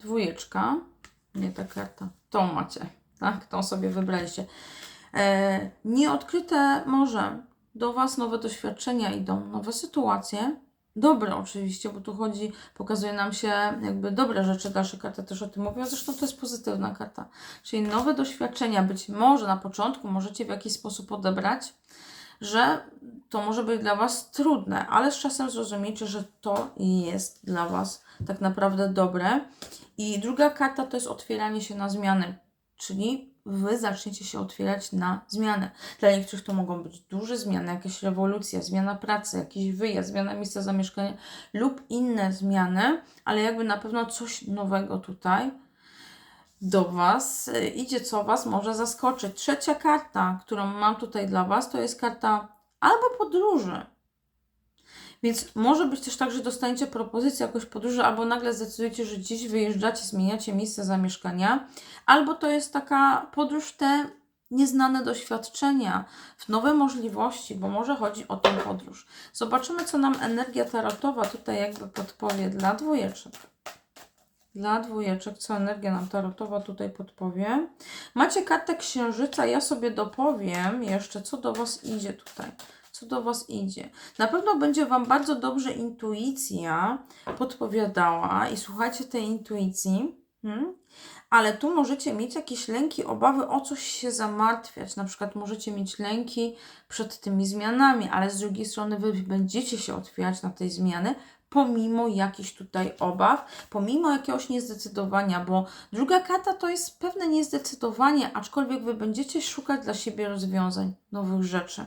Dwójeczka. Nie ta karta. Tą macie. Tak? Tą sobie wybraliście. E, nieodkryte może do Was nowe doświadczenia idą, nowe sytuacje. Dobre oczywiście, bo tu chodzi, pokazuje nam się jakby dobre rzeczy, dalsze karty też o tym mówią, zresztą to jest pozytywna karta. Czyli nowe doświadczenia być może na początku możecie w jakiś sposób odebrać, że to może być dla Was trudne, ale z czasem zrozumiecie, że to jest dla Was tak naprawdę dobre. I druga karta to jest otwieranie się na zmiany, czyli Wy zaczniecie się otwierać na zmianę. Dla niektórych to mogą być duże zmiany, jakaś rewolucja, zmiana pracy, jakiś wyjazd, zmiana miejsca zamieszkania lub inne zmiany, ale jakby na pewno coś nowego tutaj do Was y, idzie, co Was może zaskoczyć. Trzecia karta, którą mam tutaj dla Was, to jest karta albo podróży. Więc może być też tak, że dostaniecie propozycję jakoś podróży, albo nagle zdecydujecie, że gdzieś wyjeżdżacie, zmieniacie miejsce zamieszkania, albo to jest taka podróż te nieznane doświadczenia, w nowe możliwości, bo może chodzi o tę podróż. Zobaczymy, co nam energia tarotowa tutaj jakby podpowie dla dwójeczek. Dla dwójeczek, co energia nam tarotowa tutaj podpowie. Macie kartę księżyca, ja sobie dopowiem jeszcze, co do Was idzie tutaj. Co do Was idzie. Na pewno będzie Wam bardzo dobrze intuicja podpowiadała i słuchajcie tej intuicji. Hmm? Ale tu możecie mieć jakieś lęki, obawy o coś się zamartwiać. Na przykład możecie mieć lęki przed tymi zmianami, ale z drugiej strony Wy będziecie się otwierać na tej zmiany, pomimo jakichś tutaj obaw, pomimo jakiegoś niezdecydowania, bo druga karta to jest pewne niezdecydowanie, aczkolwiek Wy będziecie szukać dla siebie rozwiązań, nowych rzeczy.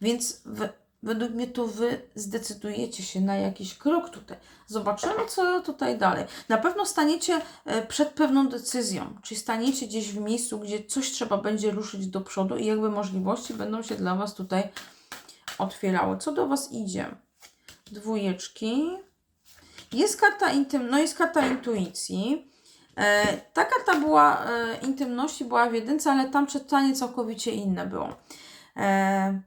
Więc wy, według mnie to Wy zdecydujecie się na jakiś krok tutaj. Zobaczymy, co tutaj dalej. Na pewno staniecie e, przed pewną decyzją, czyli staniecie gdzieś w miejscu, gdzie coś trzeba będzie ruszyć do przodu i jakby możliwości będą się dla Was tutaj otwierały. Co do Was idzie? Dwójeczki. Jest karta intym, no jest karta intuicji. E, ta karta była e, intymności, była w jedynce, ale tam czytanie całkowicie inne było. E,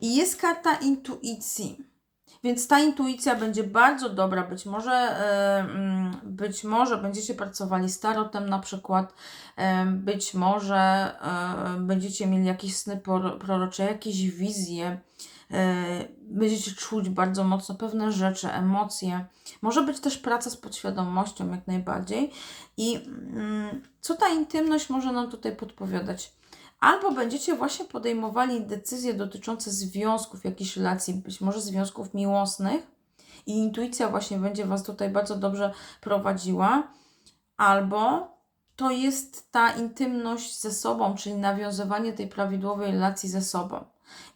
I jest karta intuicji. Więc ta intuicja będzie bardzo dobra. Być może, e, mm, być może będziecie pracowali z tarotem na przykład. E, być może e, będziecie mieli jakieś sny prorocze, jakieś wizje. E, Będziecie czuć bardzo mocno pewne rzeczy, emocje. Może być też praca z podświadomością, jak najbardziej. I mm, co ta intymność może nam tutaj podpowiadać? Albo będziecie właśnie podejmowali decyzje dotyczące związków, jakichś relacji, być może związków miłosnych, i intuicja właśnie będzie Was tutaj bardzo dobrze prowadziła, albo to jest ta intymność ze sobą, czyli nawiązywanie tej prawidłowej relacji ze sobą.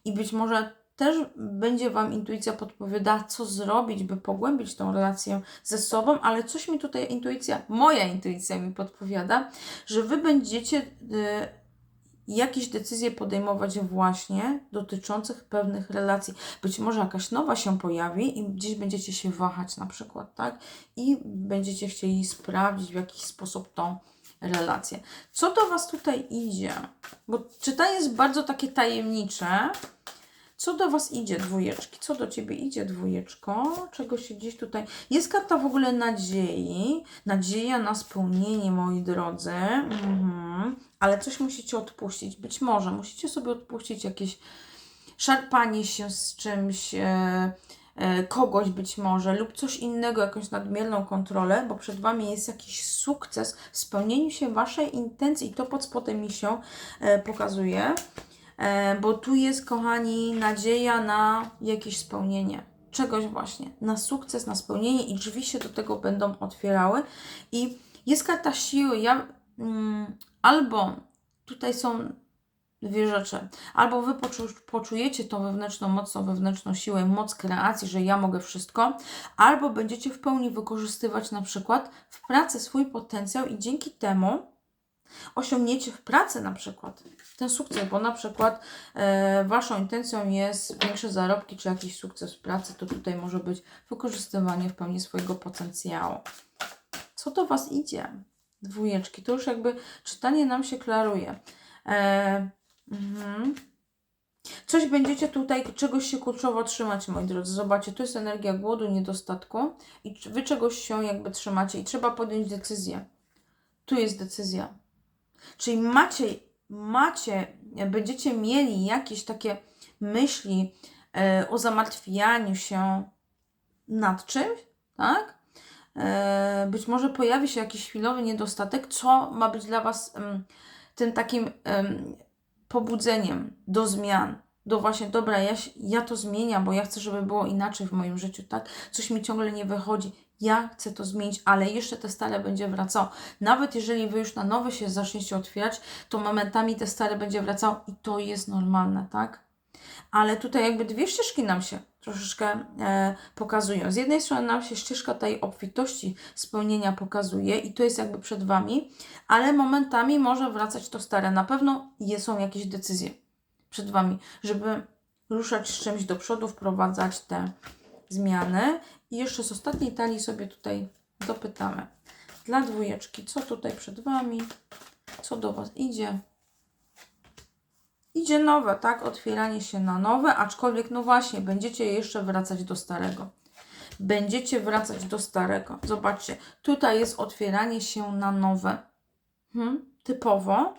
I być może też będzie Wam intuicja podpowiadała, co zrobić, by pogłębić tą relację ze sobą, ale coś mi tutaj intuicja, moja intuicja mi podpowiada, że Wy będziecie. y, jakieś decyzje podejmować właśnie dotyczących pewnych relacji. Być może jakaś nowa się pojawi i gdzieś będziecie się wahać na przykład, tak? I będziecie chcieli sprawdzić w jakiś sposób tą relację. Co do Was tutaj idzie? Bo czytanie jest bardzo takie tajemnicze. Co do Was idzie, dwójeczki? Co do Ciebie idzie, dwójeczko? Czego się gdzieś tutaj... Jest karta w ogóle nadziei. Nadzieja na spełnienie, moi drodzy. Mhm. Ale coś musicie odpuścić. Być może musicie sobie odpuścić jakieś szarpanie się z czymś, e, e, kogoś być może, lub coś innego, jakąś nadmierną kontrolę, bo przed Wami jest jakiś sukces w spełnieniu się Waszej intencji i to pod spodem mi się e, pokazuje. E, bo tu jest, kochani, nadzieja na jakieś spełnienie. Czegoś właśnie, na sukces, na spełnienie i drzwi się do tego będą otwierały. I jest karta siły. Ja mm, albo tutaj są dwie rzeczy. Albo wy poczu, poczujecie tą wewnętrzną, mocną wewnętrzną siłę, moc kreacji, że ja mogę wszystko, albo będziecie w pełni wykorzystywać na przykład w pracy swój potencjał i dzięki temu osiągniecie w pracy na przykład ten sukces, bo na przykład e, Waszą intencją jest większe zarobki czy jakiś sukces w pracy, to tutaj może być wykorzystywanie w pełni swojego potencjału. Co do Was idzie? Dwójeczki, to już jakby czytanie nam się klaruje. E, mhm. Coś będziecie tutaj, czegoś się kurczowo trzymać, moi drodzy. Zobaczcie, tu jest energia głodu, niedostatku i wy czegoś się jakby trzymacie i trzeba podjąć decyzję. Tu jest decyzja. Czyli macie, macie, będziecie mieli jakieś takie myśli e, o zamartwianiu się nad czymś, tak? E, być może pojawi się jakiś chwilowy niedostatek, co ma być dla Was em, tym takim em, pobudzeniem do zmian, do właśnie, dobra, ja, ja to zmieniam, bo ja chcę, żeby było inaczej w moim życiu, tak? Coś mi ciągle nie wychodzi. Ja chcę to zmienić, ale jeszcze te stare będzie wracało. Nawet jeżeli Wy już na nowe się zaczniecie otwierać, to momentami te stare będzie wracało i to jest normalne, tak? Ale tutaj jakby dwie ścieżki nam się troszeczkę e, pokazują. Z jednej strony nam się ścieżka tej obfitości, spełnienia pokazuje i to jest jakby przed Wami, ale momentami może wracać to stare. Na pewno są jakieś decyzje przed Wami, żeby ruszać z czymś do przodu, wprowadzać te zmiany. I jeszcze z ostatniej talii sobie tutaj dopytamy. Dla dwójeczki, co tutaj przed Wami, co do Was idzie? Idzie nowe, tak? Otwieranie się na nowe, aczkolwiek, no właśnie, będziecie jeszcze wracać do starego. Będziecie wracać do starego. Zobaczcie, tutaj jest otwieranie się na nowe. Hmm? Typowo,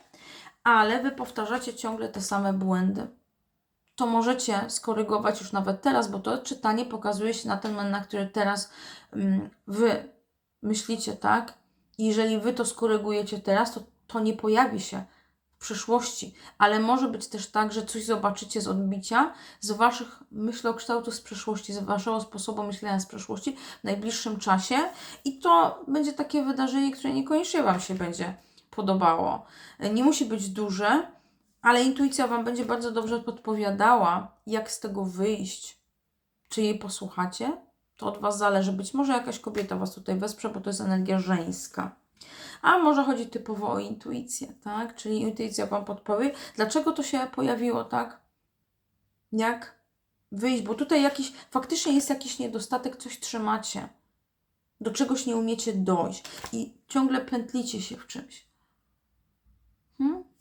ale wy powtarzacie ciągle te same błędy. To możecie skorygować już nawet teraz, bo to czytanie pokazuje się na ten moment, na który teraz mm, wy myślicie, tak? Jeżeli wy to skorygujecie teraz, to to nie pojawi się w przyszłości, ale może być też tak, że coś zobaczycie z odbicia z waszych myślokształtów z przeszłości, z waszego sposobu myślenia z przeszłości w najbliższym czasie i to będzie takie wydarzenie, które niekoniecznie wam się będzie podobało. Nie musi być duże, ale intuicja wam będzie bardzo dobrze podpowiadała, jak z tego wyjść. Czy jej posłuchacie? To od was zależy. Być może jakaś kobieta was tutaj wesprze, bo to jest energia żeńska. A może chodzi typowo o intuicję, tak? Czyli intuicja Wam podpowie, dlaczego to się pojawiło, tak? Jak wyjść, bo tutaj jakiś, faktycznie jest jakiś niedostatek, coś trzymacie. Do czegoś nie umiecie dojść i ciągle pętlicie się w czymś. Hmm?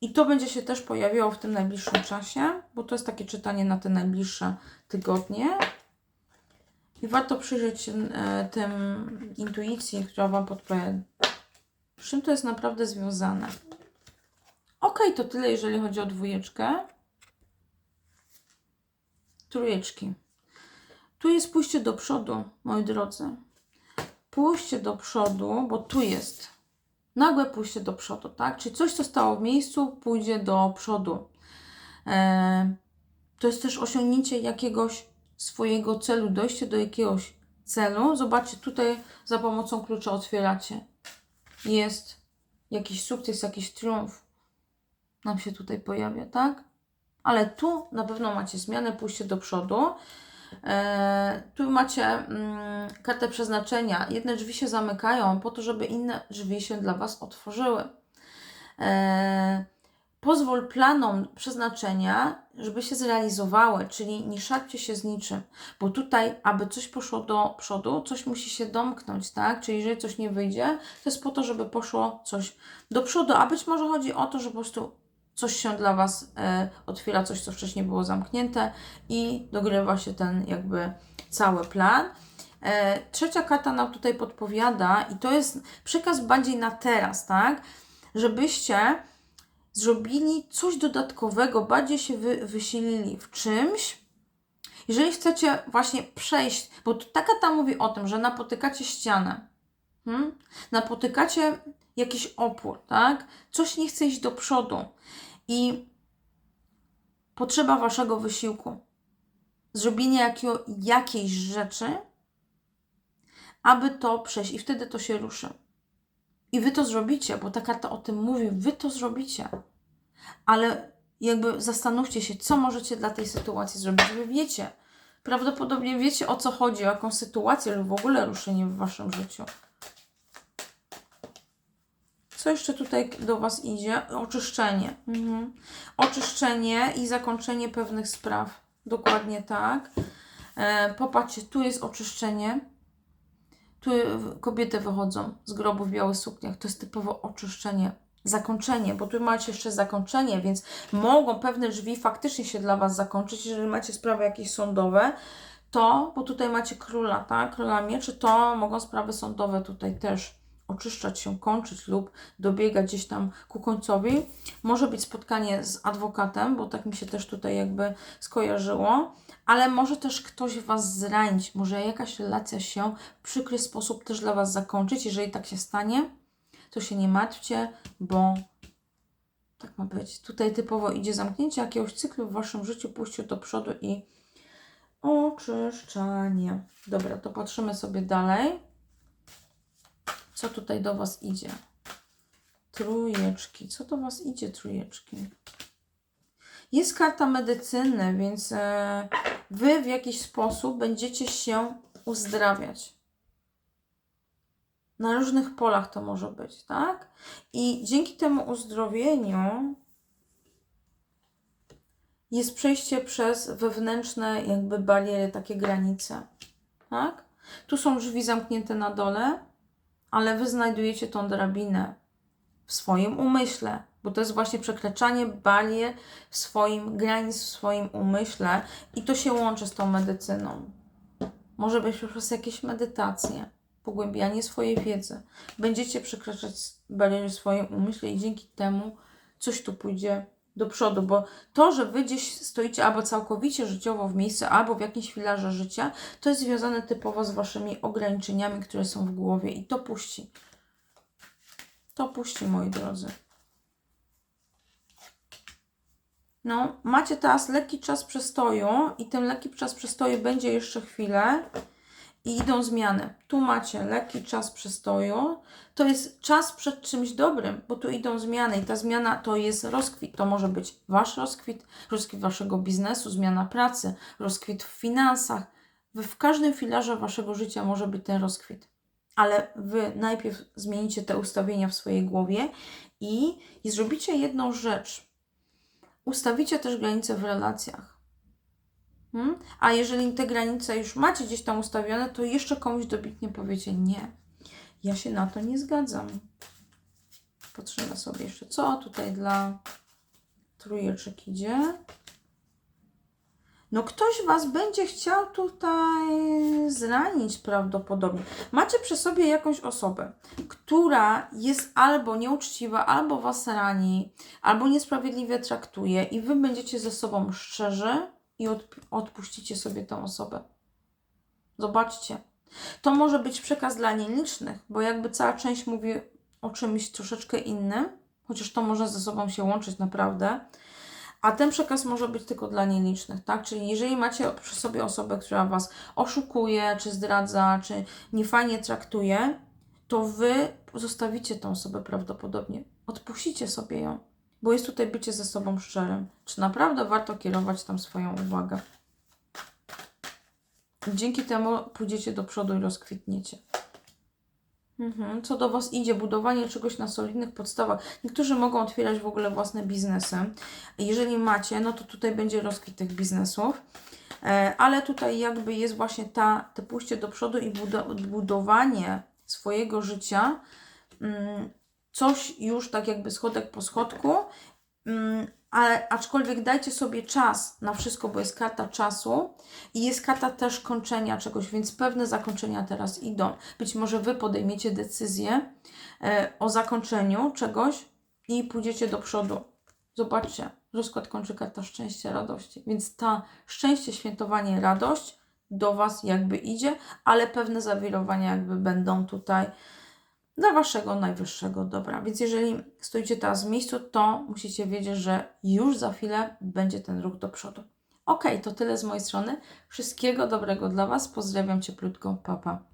I to będzie się też pojawiało w tym najbliższym czasie, bo to jest takie czytanie na te najbliższe tygodnie. I warto przyjrzeć się e, tym intuicji, która Wam podpowie, z czym to jest naprawdę związane. Ok, to tyle, jeżeli chodzi o dwójeczkę. Trójeczki. Tu jest pójście do przodu, moi drodzy. Pójście do przodu, bo tu jest nagłe pójście do przodu, tak? Czyli coś, co stało w miejscu, pójdzie do przodu. E, to jest też osiągnięcie jakiegoś swojego celu, dojście do jakiegoś celu. Zobaczcie, tutaj za pomocą klucza otwieracie. Jest jakiś sukces, jakiś triumf nam się tutaj pojawia, tak? Ale tu na pewno macie zmianę, pójście do przodu. E, tu macie mm, kartę przeznaczenia. Jedne drzwi się zamykają po to, żeby inne drzwi się dla Was otworzyły. E, pozwól planom przeznaczenia, żeby się zrealizowały, czyli nie szarpcie się z niczym, bo tutaj, aby coś poszło do przodu, coś musi się domknąć, tak? Czyli jeżeli coś nie wyjdzie, to jest po to, żeby poszło coś do przodu, a być może chodzi o to, że po prostu coś się dla Was e, otwiera, coś, co wcześniej było zamknięte i dogrywa się ten jakby cały plan. E, trzecia karta nam tutaj podpowiada i to jest przekaz bardziej na teraz, tak? Żebyście zrobili coś dodatkowego, bardziej się wy, wysilili w czymś. Jeżeli chcecie właśnie przejść, bo tu ta mówi o tym, że napotykacie ścianę, hmm? napotykacie jakiś opór, tak? Coś nie chce iść do przodu i potrzeba waszego wysiłku. Zrobienia jakiejś rzeczy, aby to przejść i wtedy to się ruszy. I wy to zrobicie, bo ta karta o tym mówi, wy to zrobicie. Ale jakby zastanówcie się, co możecie dla tej sytuacji zrobić. Wy wiecie, prawdopodobnie wiecie o co chodzi, o jaką sytuację lub w ogóle ruszenie w waszym życiu. Co jeszcze tutaj do Was idzie? Oczyszczenie. Mhm. Oczyszczenie i zakończenie pewnych spraw. Dokładnie tak. E, popatrzcie, tu jest oczyszczenie. Tu kobiety wychodzą z grobu w białych sukniach. To jest typowo oczyszczenie zakończenie, bo tu macie jeszcze zakończenie, więc mogą pewne drzwi faktycznie się dla Was zakończyć, jeżeli macie sprawy jakieś sądowe, to, bo tutaj macie króla, tak, króla mieczy, to mogą sprawy sądowe tutaj też oczyszczać się, kończyć lub dobiegać gdzieś tam ku końcowi. Może być spotkanie z adwokatem, bo tak mi się też tutaj jakby skojarzyło, ale może też ktoś Was zranić, może jakaś relacja się w przykry sposób też dla Was zakończyć. Jeżeli tak się stanie, to się nie martwcie, bo tak ma być. Tutaj typowo idzie zamknięcie jakiegoś cyklu w Waszym życiu, pójście do przodu i oczyszczanie. Dobra, to patrzymy sobie dalej. Co tutaj do Was idzie? Trójeczki. Co do Was idzie, trójeczki? Jest karta medycyny, więc e, Wy w jakiś sposób będziecie się uzdrawiać. Na różnych polach to może być, tak? I dzięki temu uzdrowieniu jest przejście przez wewnętrzne jakby bariery, takie granice, tak? Tu są drzwi zamknięte na dole, ale Wy znajdujecie tą drabinę w swoim umyśle, bo to jest właśnie przekraczanie barier w swoim granic, w swoim umyśle i to się łączy z tą medycyną. Może być poprzez jakieś medytacje, pogłębianie swojej wiedzy. Będziecie przekraczać bariery w swoim umyśle i dzięki temu coś tu pójdzie do przodu, bo to, że Wy gdzieś stoicie albo całkowicie życiowo w miejscu, albo w jakimś filarze życia, to jest związane typowo z Waszymi ograniczeniami, które są w głowie i to puści. To puści, moi drodzy. No, macie teraz lekki czas przestoju i ten lekki czas przestoju będzie jeszcze chwilę i idą zmiany. Tu macie lekki czas przestoju. To jest czas przed czymś dobrym, bo tu idą zmiany i ta zmiana to jest rozkwit. To może być Wasz rozkwit, rozkwit Waszego biznesu, zmiana pracy, rozkwit w finansach. Wy w każdym filarze Waszego życia może być ten rozkwit. Ale Wy najpierw zmienicie te ustawienia w swojej głowie i, i zrobicie jedną rzecz. Ustawicie też granice w relacjach. Hmm? A jeżeli te granice już macie gdzieś tam ustawione, to jeszcze komuś dobitnie powiecie nie. Ja się na to nie zgadzam. Patrzymy sobie jeszcze, co tutaj dla trójeczek idzie. No ktoś Was będzie chciał tutaj zranić prawdopodobnie. Macie przy sobie jakąś osobę, która jest albo nieuczciwa, albo Was rani, albo niesprawiedliwie traktuje i Wy będziecie ze sobą szczerzy i odp- odpuścicie sobie tę osobę. Zobaczcie. To może być przekaz dla nielicznych, bo jakby cała część mówi o czymś troszeczkę innym, chociaż to może ze sobą się łączyć naprawdę. A ten przekaz może być tylko dla nielicznych, tak? Czyli jeżeli macie przy sobie osobę, która Was oszukuje, czy zdradza, czy niefajnie traktuje, to Wy zostawicie tą osobę prawdopodobnie. Odpuścicie sobie ją, bo jest tutaj bycie ze sobą szczerym. Czy naprawdę warto kierować tam swoją uwagę? Dzięki temu pójdziecie do przodu i rozkwitniecie. Mhm. Co do Was idzie, budowanie czegoś na solidnych podstawach. Niektórzy mogą otwierać w ogóle własne biznesy. Jeżeli macie, no to tutaj będzie rozkwit tych biznesów. E, Ale tutaj jakby jest właśnie ta, pójście do przodu i budo- budowanie swojego życia. Coś już tak jakby schodek po schodku. Mm, Ale aczkolwiek dajcie sobie czas na wszystko, bo jest karta czasu i jest karta też kończenia czegoś, więc pewne zakończenia teraz idą. Być może Wy podejmiecie decyzję e, o zakończeniu czegoś i pójdziecie do przodu. Zobaczcie, rozkład kończy karta szczęścia, radości. Więc ta szczęście, świętowanie, radość do Was jakby idzie, ale pewne zawirowania jakby będą tutaj dla Waszego najwyższego dobra. Więc jeżeli stoicie teraz w miejscu, to musicie wiedzieć, że już za chwilę będzie ten ruch do przodu. Ok, to tyle z mojej strony. Wszystkiego dobrego dla Was. Pozdrawiam cieplutko. Papa. Pa.